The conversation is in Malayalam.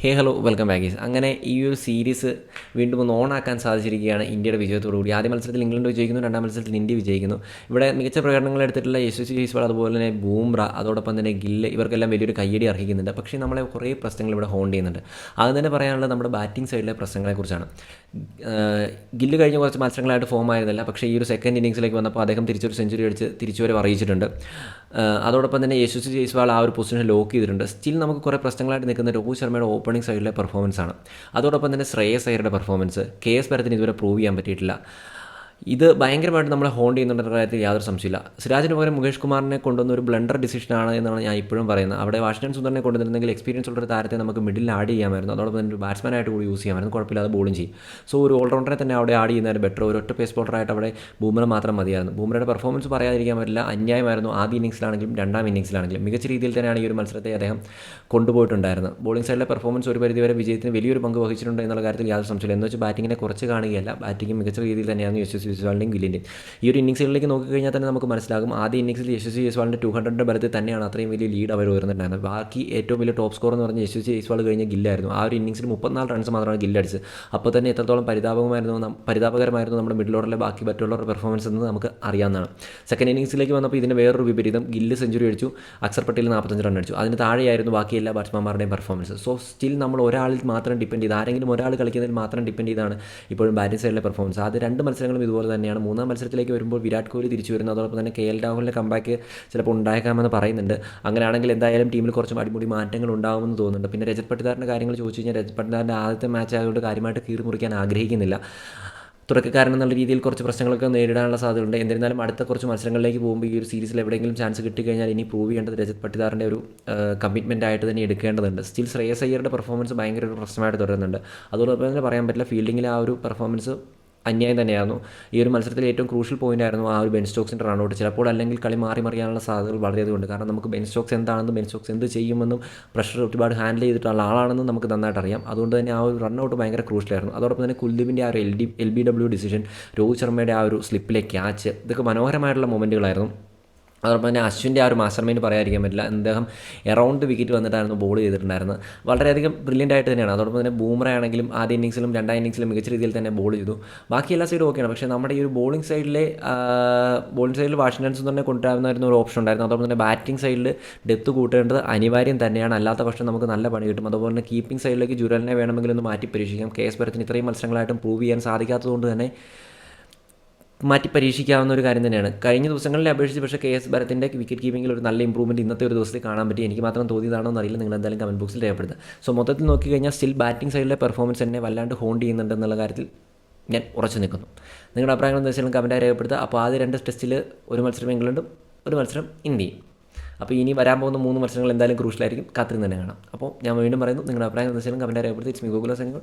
ഹേ ഹലോ വെൽക്കം ബാക്ക് അങ്ങനെ ഈ ഒരു സീരീസ് വീണ്ടും ഒന്ന് ഓൺ ആക്കാൻ സാധിച്ചിരിക്കുകയാണ് ഇന്ത്യയുടെ വിജയത്തോടുകൂടി ആദ്യ മത്സരത്തിൽ ഇംഗ്ലണ്ട് വിജയിക്കുന്നു രണ്ടാം മത്സരത്തിൽ ഇന്ത്യ വിജയിക്കുന്നു. ഇവിടെ മികച്ച പ്രകടനങ്ങൾ എടുത്തിട്ടുള്ള യശസ്വി ജയ്സ്വാൾ അതുപോലെ തന്നെ ബൂംറ അതോടൊപ്പം തന്നെ ഗില്ല് ഇവർക്കെല്ലാം വലിയൊരു കയ്യടി അർഹിക്കുന്നുണ്ട്. പക്ഷേ നമ്മളെ കുറേ പ്രശ്നങ്ങൾ ഇവിടെ ഹോൺ ചെയ്യുന്നുണ്ട്. ആദ്യം തന്നെ പറയാനുള്ളത് നമ്മുടെ ബാറ്റിംഗ് സൈഡിലെ പ്രശ്നങ്ങളെക്കുറിച്ചാണ് ഗില്ല് കഴിഞ്ഞ കുറച്ച് മത്സരങ്ങളായിട്ട് ഫോം ആയിരുന്നില്ല. പക്ഷേ ഈ ഒരു സെക്കൻഡ് ഇന്നിങ്സിലേക്ക് വന്നപ്പോൾ അദ്ദേഹം തിരിച്ചൊരു സെഞ്ചുറി അടിച്ച് തിരിച്ചുവരെ അറിയിച്ചിട്ടുണ്ട്. അതോടൊപ്പം തന്നെ യശസ്വി ജയ്സ്വാൾ ആ ഒരു പൊസിഷൻ ലോക്ക് ചെയ്തിട്ടുണ്ട്. സ്റ്റിൽ നമുക്ക് കുറേ പ്രശ്നങ്ങളായിട്ട് നിൽക്കുന്ന രോഹിത് ശർമ്മയുടെ ഓപ്പണിംഗ് സൈഡിലെ പെർഫോമൻസ് ആണ്. അതോടൊപ്പം തന്നെ ശ്രേയസ് അയ്യരുടെ പെർഫോമൻസ് കെ എസ് ഭരത്തിന് ഇതുവരെ പ്രൂവ് ചെയ്യാൻ പറ്റിയിട്ടില്ല. ഇത് ഭയങ്കരമായിട്ട് നമ്മളെ ഹോണ്ട് ചെയ്യുന്നുണ്ടെന്ന കാര്യത്തിൽ യാതൊരു സംശയമില്ല സിരാജിന് പകരം മുകേഷ് കുമാറിനെ കൊണ്ടുവന്ന ഒരു ബ്ലണ്ടർ ഡിസിഷനാണ് എന്നാണ് ഞാൻ ഇപ്പോഴും പറയുന്നത്. അവിടെ വാഷിംഗ്ടൺ സുന്ദറിനെ കൊണ്ടുവന്നിരുന്നെങ്കിൽ എക്സ്പീരിയൻസ് ഉള്ള ഒരു താരത്തെ നമുക്ക് മിഡിൽ ആഡ് ചെയ്യാമായിരുന്നു. അതോടൊപ്പം തന്നെ ഒരു ബാറ്റ്സ്മാനായിട്ട് കൂടി യൂസ് ചെയ്യാമായിരുന്നു. കുഴപ്പമില്ലാതെ ബോളും ചെയ്യും. സോ ഒരു ഓൾറൗണ്ടറെ തന്നെ അവിടെ ആഡ് ചെയ്യുന്നതിന് ബെറ്റർ ഒരു ഒറ്റ പേസ് ബോളറായിട്ട് അവിടെ ബൂമറ മാത്രം മതിയായിരുന്നു. ബൂമറയുടെ പെർഫോമൻസ് പറയാതിരിക്കാൻ പറ്റില്ല. അന്യായമായിരുന്നു ആദ്യ ഇന്നിങ്സിലാണെങ്കിലും രണ്ടാം ഇന്നിങ്സിലാണെങ്കിലും മികച്ച രീതിയിൽ തന്നെയാണ് ഈ ഒരു മത്സരത്തെ അദ്ദേഹം കൊണ്ടുപോയിട്ടുണ്ടായിരുന്നത്. ബോളിംഗ് സൈഡിലെ പെർഫോമൻസ് ഒരു പരിധിവരെ വിജയത്തിന് വലിയൊരു പങ്ക് വഹിച്ചിട്ടുണ്ട് എന്നുള്ള കാര്യത്തിൽ യാതൊരു സംശയമില്ല എന്ന് വെച്ചാൽ ബാറ്റിങ്ങിനെ കുറച്ച് കാണുകയല്ല. ബാറ്റിംഗ് മികച്ച രീതിയിൽ തന്നെയാണ് യശസ്വി ജയ്സ്വാളിന്റെയും ഗില്ലിന്റെയും ഈ ഒരു ഇന്നിങ്സുകളിലേക്ക് നോക്കിക്കഴിഞ്ഞാൽ തന്നെ നമുക്ക് മനസ്സിലാകും ആദ്യ ഇന്നിങ്സിൽ യശസ്വി ജയ്സ്വാളിന്റെ ടു ഹൺഡ്രഡിന്റെ ബലത്തിൽ തന്നെയാണ് അത്രയും വലിയ ലീഡ് അവർ വരുന്നുണ്ടായിരുന്നത്. ബാക്കി ഏറ്റവും വലിയ ടോപ്പ് സ്കോർ എന്ന് പറഞ്ഞാൽ യശസ്വി ജയ്സ്വാൾ കഴിഞ്ഞ ഗില്ലായിരുന്നു. ആ ഒരു ഇന്നിങ്സിൽ മുപ്പത്തിനാല് റൺസ് മാത്രമാണ് ഗില്ലടിച്ചത് അപ്പോൾ തന്നെ എത്രത്തോളം പരിതാപകമായിരുന്നു പരിതാപകരമായിരുന്നു നമ്മുടെ മിഡിൽ ഓർഡറിലെ ബാക്കി മറ്റുള്ളവരുടെ പെർഫോമൻസ് എന്ന് നമുക്ക് അറിയാവുന്നതാണ്. സെക്കൻഡ് ഇന്നിങ്സിലേക്ക് വന്നപ്പോൾ ഇതിന് വേറൊരു വിപരീതം ഗില്ല് സെഞ്ചുറി അടിച്ചു അക്സർ പട്ടേൽ നാൽപ്പത്തഞ്ച് റൺ അടിച്ചു. അതിന് താഴെയായിരുന്നു ബാക്കി എല്ലാ ബാറ്റ്സ്മാൻമാരുടെയും പെർഫോമൻസ് സോ സ്റ്റിൽ നമ്മൾ ഒരാളിൽ മാത്രം ഡിപ്പെൻഡ് ചെയ്ത് ആരെങ്കിലും ഒരാൾ കളിക്കുന്നതിൽ മാത്രം ഡിപ്പെൻഡ് ചെയ്താണ് ഇപ്പോഴും ബാറ്റിംഗ് സൈഡിലെ പെർഫോമൻസ് അത് രണ്ട് മത്സരങ്ങളും ഇതുപോലെ തന്നെയാണ്. മൂന്നാം മത്സരത്തിലേക്ക് വരുമ്പോൾ വിരാട് കോഹ്ലി തിരിച്ചു വരുന്നു. അതോടൊപ്പം തന്നെ കെ എൽ രാഹുലിന്റെ കമ്പാക്ക് ചിലപ്പോൾ ഉണ്ടായേക്കാമെന്ന് പറയുന്നുണ്ട്. അങ്ങനെയാണെങ്കിൽ എന്തായാലും ടീമിൽ കുറച്ചും അടിമുടി മാറ്റങ്ങൾ ഉണ്ടാകുമെന്ന് തോന്നുന്നുണ്ട്. പിന്നെ രജത് പട്ടിദാറിന്റെ കാര്യങ്ങൾ ചോദിച്ചു കഴിഞ്ഞാൽ രജത് പട്ടിദാറിന്റെ ആദ്യത്തെ മാച്ച് ആയതുകൊണ്ട് കാര്യമായിട്ട് കീറി മുറിക്കാൻ ആഗ്രഹിക്കുന്നില്ല. തുടക്കക്കാരൻ എന്നുള്ള രീതിയിൽ കുറച്ച് പ്രശ്നങ്ങളൊക്കെ നേരിടാനുള്ള സാധ്യതയുണ്ട്. എന്നിരുന്നാലും അടുത്ത കുറച്ച് മത്സരങ്ങളിലേക്ക് പോകുമ്പോൾ ഈ ഒരു സീരീസിൽ എവിടെയെങ്കിലും ചാൻസ് കിട്ടിക്കഴിഞ്ഞാൽ ഇനി പ്രൂവ് ചെയ്യേണ്ടത് രജത് പട്ടിദാറിന്റെ ഒരു കമ്മിറ്റ്മെന്റ് ആയിട്ട് തന്നെ എടുക്കേണ്ടതുണ്ട്. സ്റ്റിൽ ശ്രേയസ് അയ്യരുടെ പെർഫോമൻസ് ഭയങ്കര ഒരു പ്രശ്നമായിട്ട് തുടരുന്നുണ്ട്. അതോടൊപ്പം തന്നെ പറയാൻ പറ്റില്ല ഫീൽഡിങ്ങിലെ ആ ഒരു പെർഫോമൻസ് അന്യായം തന്നെയായിരുന്നു. ഈ ഒരു മത്സരത്തിൽ ഏറ്റവും ക്രൂഷ്യൽ പോയിന്റ് ആയിരുന്നു ആ ഒരു ബെൻ സ്റ്റോക്സിന്റെ റൺഔട്ട് ചിലപ്പോൾ അല്ലെങ്കിൽ കളി മാറി മറിയാനുള്ള സാധ്യതകൾ വളരെയധികം ഉണ്ട് കാരണം നമുക്ക് ബെൻ സ്റ്റോക്സ് എന്താണെന്നും ബെൻ സ്റ്റോക്സ് എന്ത് ചെയ്യുമെന്നും പ്രഷർ ഒരുപാട് ഹാൻഡിൽ ചെയ്തിട്ടുള്ള ആളാണെന്നും നമുക്ക് നന്നായിട്ട് അറിയാം. അതുകൊണ്ട് തന്നെ ആ ഒരു റൺഔട്ട് ഭയങ്കര ക്രൂഷ്യലായിരുന്നു അതോടൊപ്പം തന്നെ കുൽദീപിന്റെ ആ ഒരു L D L B W decision Rohit ശർമ്മയുടെ ആ ഒരു സ്ലിപ്പിലെ ക്യാച്ച് ഇതൊക്കെ മനോഹരമായിട്ടുള്ള മൊമെന്റുകളായിരുന്നു അതോടൊപ്പം തന്നെ അശ്വിന്റെ ആ ഒരു മാസ്റ്റർ മൈൻഡ് പറയാതിരിക്കാൻ പറ്റില്ല. അദ്ദേഹം എറൗണ്ട് വിക്കറ്റ് വന്നിട്ടായിരുന്നു ബോൾ ചെയ്തിട്ടുണ്ടായിരുന്നത്. വളരെയധികം ബ്രില്യന്റ് ആയിട്ട് തന്നെയാണ്. അതോടൊപ്പം തന്നെ ബൂമറ ആണെങ്കിലും ആദ്യ ഇന്നിങ്സിലും രണ്ടാം ഇന്നിങ്സിലും മികച്ച രീതിയിൽ തന്നെ ബോൾ ചെയ്തു. ബാക്കി എല്ലാ സൈഡും ഓക്കെയാണ് പക്ഷേ നമ്മുടെ ഈ ഒരു ബോളിംഗ് സൈഡിലെ ബോളിംഗ് സൈഡിൽ വാഷിംഗ്ടൺ സുന്ദറിനെ കൊണ്ടുവരാവുന്ന ഒരു ഓപ്ഷൻ ഉണ്ടായിരുന്നു. അതോടൊപ്പം തന്നെ ബാറ്റിംഗ് സൈഡിൽ ഡെപ്ത് കൂട്ടേണ്ടത് അനിവാര്യം തന്നെയാണ്. അല്ലാത്ത പക്ഷം നമുക്ക് നല്ല പണി കിട്ടും. അതുപോലെ തന്നെ കീപ്പിംഗ് സൈഡിലേക്ക് ജുരലിനെ വേണമെങ്കിൽ ഒന്ന് മാറ്റി പരീക്ഷിക്കാം. കെ എസ് ഭരത്തിന് ഇത്രയും മത്സരങ്ങളായിട്ടും പ്രൂവ് ചെയ്യാൻ സാധിക്കാത്തതുകൊണ്ട് തന്നെ മാറ്റി പരീക്ഷിക്കാവുന്ന ഒരു കാര്യം തന്നെയാണ്. കഴിഞ്ഞ ദിവസങ്ങളിലെ അപേക്ഷിച്ച് പക്ഷേ കെ എസ് ഭരത്തിന്റെ വിക്കറ്റ് കീപ്പിംഗിൽ ഒരു നല്ല ഇമ്പ്രൂവ്മെന്റ് ഇന്നത്തെ ഒരു ദിവസത്തിൽ കാണാൻ പറ്റി. എനിക്ക് മാത്രം തോന്നിയതാണോ എന്നറിയില്ല. നിങ്ങൾ എന്തായാലും കമന്റ് ബോക്സിൽ രേഖപ്പെടുത്തുക. സോ മൊത്തത്തിൽ നോക്കി കഴിഞ്ഞാൽ സ്റ്റിൽ ബാറ്റിംഗ് സൈഡിലെ പെർഫോമൻസ് എന്നെ വല്ലാണ്ട് ഹോണ്ട് ചെയ്യുന്നുണ്ട് എന്നുള്ള കാര്യത്തിൽ ഞാൻ ഉറച്ചു നിൽക്കുന്നു. നിങ്ങളുടെ അഭിപ്രായങ്ങൾ എന്താ വെച്ചാലും കമന്റായി രേഖപ്പെടുത്തുക. അപ്പോൾ ആദ്യ രണ്ട് ടെസ്റ്റിൽ ഒരു മത്സരം ഇംഗ്ലണ്ടും ഒരു മത്സരം ഇന്ത്യയും. അപ്പോൾ ഇനി വരാൻ പോകുന്ന മൂന്ന് മത്സരങ്ങൾ എന്തായാലും ക്രൂഷ്യലായിരിക്കും കാത്തിരുന്ന് തന്നെ കാണാം. അപ്പോൾ ഞാൻ വീണ്ടും പറയുന്നു. നിങ്ങളുടെ അഭിപ്രായങ്ങൾ എന്താ വെച്ചാലും കമന്റായി രേഖപ്പെടുത്തി ഇറ്റ്സ് മി ഗോകുല സെൻഡ്